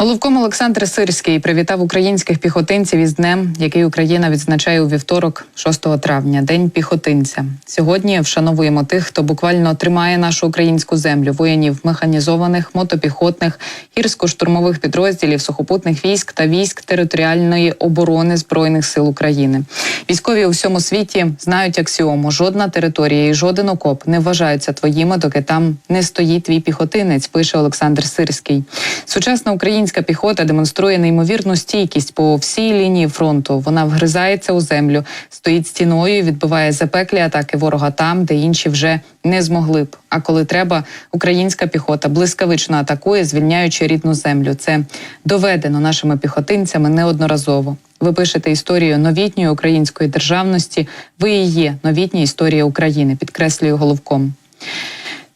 Головком Олександр Сирський привітав українських піхотинців із днем, який Україна відзначає у вівторок, 6 травня, день піхотинця. Сьогодні вшановуємо тих, хто буквально тримає нашу українську землю, воїнів механізованих, мотопіхотних, гірсько-штурмових підрозділів, сухопутних військ та військ територіальної оборони збройних сил України. Військові у всьому світі знають аксіому: жодна територія і жоден окоп не вважаються твоїми, доки там не стоїть твій піхотинець. Пише Олександр Сирський. Сучасна українська піхота демонструє неймовірну стійкість по всій лінії фронту. Вона вгризається у землю, стоїть стіною, і відбиває запеклі атаки ворога там, де інші вже не змогли б. А коли треба, українська піхота блискавично атакує, звільняючи рідну землю. Це доведено нашими піхотинцями неодноразово. Ви пишете історію новітньої української державності. Ви і є новітня історія України, підкреслюю головком.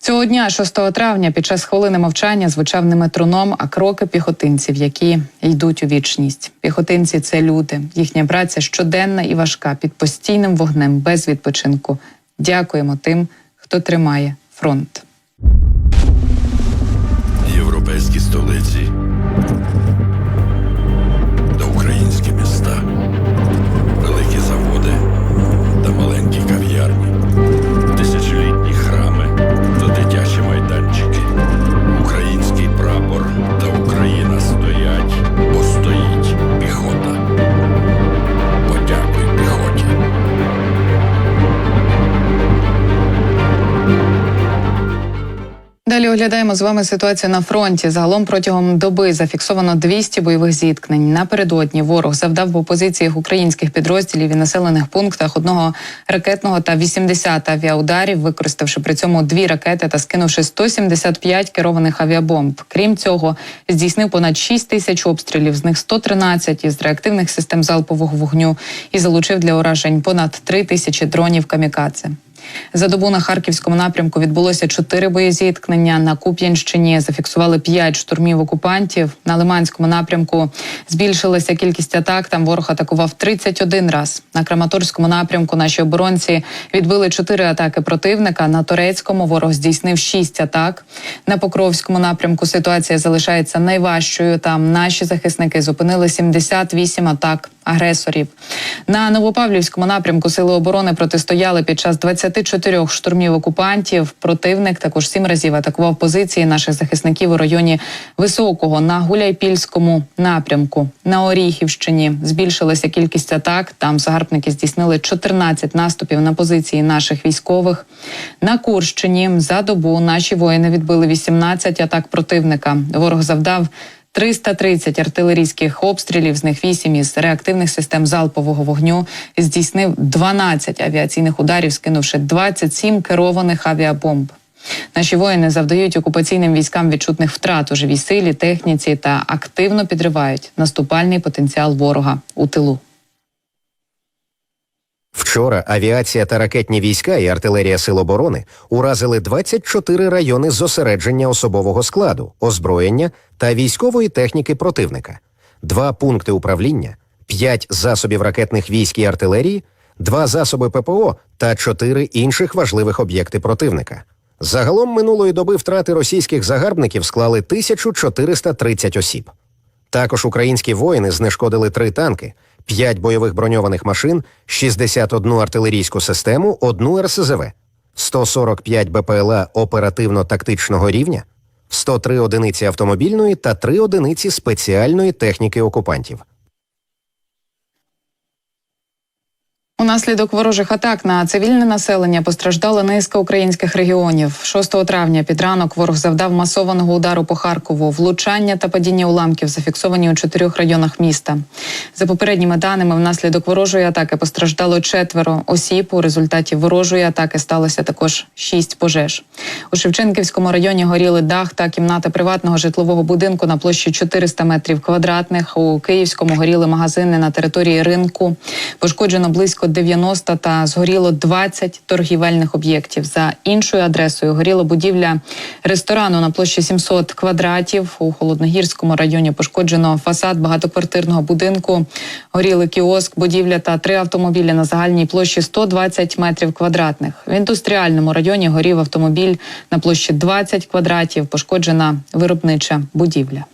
Цього дня, 6 травня, під час хвилини мовчання звучав не метроном, а кроки піхотинців, які йдуть у вічність. Піхотинці це люди. Їхня праця щоденна і важка під постійним вогнем без відпочинку. Дякуємо тим, хто тримає фронт. Європейські столиці оглядаємо з вами ситуацію на фронті. Загалом протягом доби зафіксовано 200 бойових зіткнень. Напередодні ворог завдав по позиціях українських підрозділів і населених пунктах одного ракетного та 80 авіаударів, використавши при цьому дві ракети та скинувши 175 керованих авіабомб. Крім цього, здійснив понад 6 тисяч обстрілів, з них 113 із реактивних систем залпового вогню і залучив для уражень понад 3 тисячі дронів камікадзе. За добу на харківському напрямку відбулося чотири боєзіткнення. На Куп'янщині зафіксували п'ять штурмів окупантів. На Лиманському напрямку збільшилася кількість атак. Там ворог атакував 31 раз. На Краматорському напрямку наші оборонці відбили чотири атаки противника. На Торецькому ворог здійснив шість атак. На Покровському напрямку ситуація залишається найважчою. Там наші захисники зупинили 78 атак агресорів. На Новопавлівському напрямку сили оборони протистояли під час 24 штурмів окупантів. Противник також сім разів атакував позиції наших захисників у районі Високого на Гуляйпільському напрямку. На Оріхівщині збільшилася кількість атак. Там загарбники здійснили 14 наступів на позиції наших військових. На Курщині за добу наші воїни відбили 18 атак противника. Ворог завдав 330 артилерійських обстрілів, з них 8 із реактивних систем залпового вогню, здійснив 12 авіаційних ударів, скинувши 27 керованих авіабомб. Наші воїни завдають окупаційним військам відчутних втрат у живій силі, техніці та активно підривають наступальний потенціал ворога у тилу. Вчора авіація та ракетні війська і артилерія Сил оборони уразили 24 райони зосередження особового складу, озброєння та військової техніки противника, два пункти управління, п'ять засобів ракетних військ і артилерії, два засоби ППО та чотири інших важливих об'єкти противника. Загалом минулої доби втрати російських загарбників склали 1430 осіб. Також українські воїни знешкодили три танки, 5 бойових броньованих машин, 61 артилерійську систему, одну РСЗВ, 145 БПЛА оперативно-тактичного рівня, 103 одиниці автомобільної та 3 одиниці спеціальної техніки окупантів. Унаслідок ворожих атак на цивільне населення постраждала низка українських регіонів. 6 травня під ранок ворог завдав масованого удару по Харкову. Влучання та падіння уламків зафіксовані у чотирьох районах міста. За попередніми даними, внаслідок ворожої атаки постраждало четверо осіб. У результаті ворожої атаки сталося також шість пожеж. У Шевченківському районі горіли дах та кімната приватного житлового будинку на площі 400 метрів квадратних. У Київському горіли магазини на території ринку. Пошкоджено близько 90 та згоріло 20 торгівельних об'єктів. За іншою адресою горіла будівля ресторану на площі 700 квадратів. У холодногірському районі пошкоджено фасад багатоквартирного будинку. Горіли кіоск, будівля та три автомобілі на загальній площі 120 метрів квадратних. В індустріальному районі горів автомобіль на площі 20 квадратів. Пошкоджена виробнича будівля.